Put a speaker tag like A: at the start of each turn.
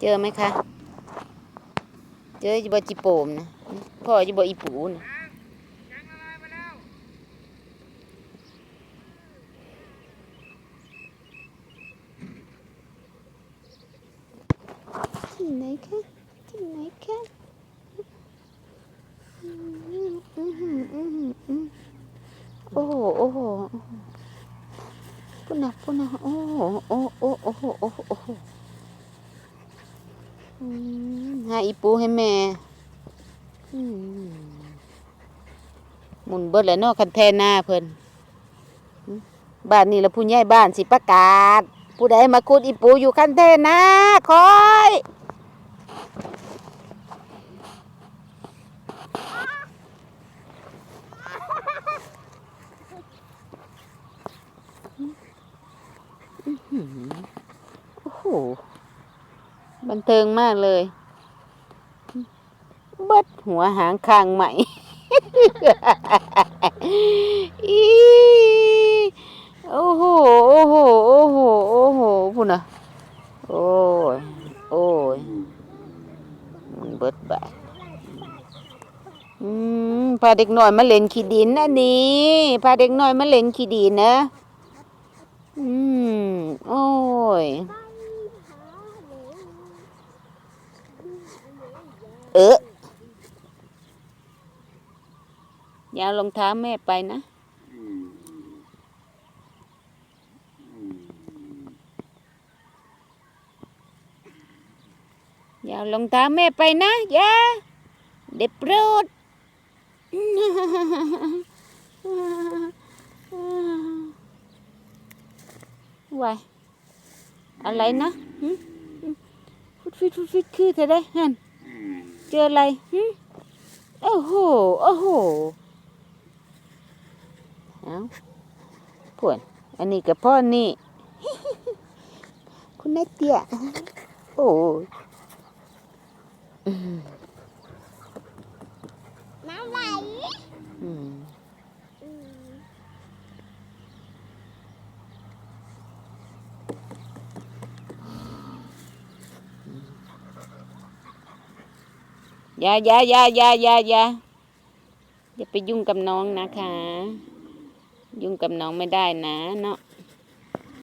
A: เจอไหมคะ เจอจะบจิโปมนะพ่อจะบอีปูนะที่ไหนคะที่ไหนคะโอ้โหโอ้โหปุ่นนะปุ่นนะโอ้โหโอ้โอ้โอ้โหโอ้โหโอ้โห หาอีปูให้แม่อืมหมุนเบิดแล้วเนาะคันแทนหน้าเพิ่นอืมบ้านนี้ละผู้ใหญ่บ้านสิประกาศ ผู้ใดมาขุดอีปูอยู่คันแทนหน้าคอยโอ้โห บันเทิงมากเลย เบิดหัวหางคางใหม่อีโอ้โห โอ้โห โอ้โห โอ้โหพุ่นน่ะ โอ้ย โอ้ย มันเบิดบาดอืมพาเด็กน้อยมาเล่นขี้ดินอันนี้พาเด็กน้อยมาเล่นขี้ดินนะ อืม โอ้ย เอออย่าเอารองเท้าแม่ไปนะอย่าเอารองเท้าแม่ไปนะอย่าเด็บโปรดวายอะไรนะฟุดฟิดฟุดฟิดคือเธอได้ฮัน เจออะไรหึโอ้โห โอ้โหเอาพวนอันนี้กับพ่อนี่ คุณนายเตี้ย โอ้ยอืม
B: น้ำไหล
A: อืม อย่าอย่าอย่าอย่าอย่าอย่าอย่าไปยุ่งกับน้องนะคะ ยุ่งกับน้องไม่ได้นะเนาะ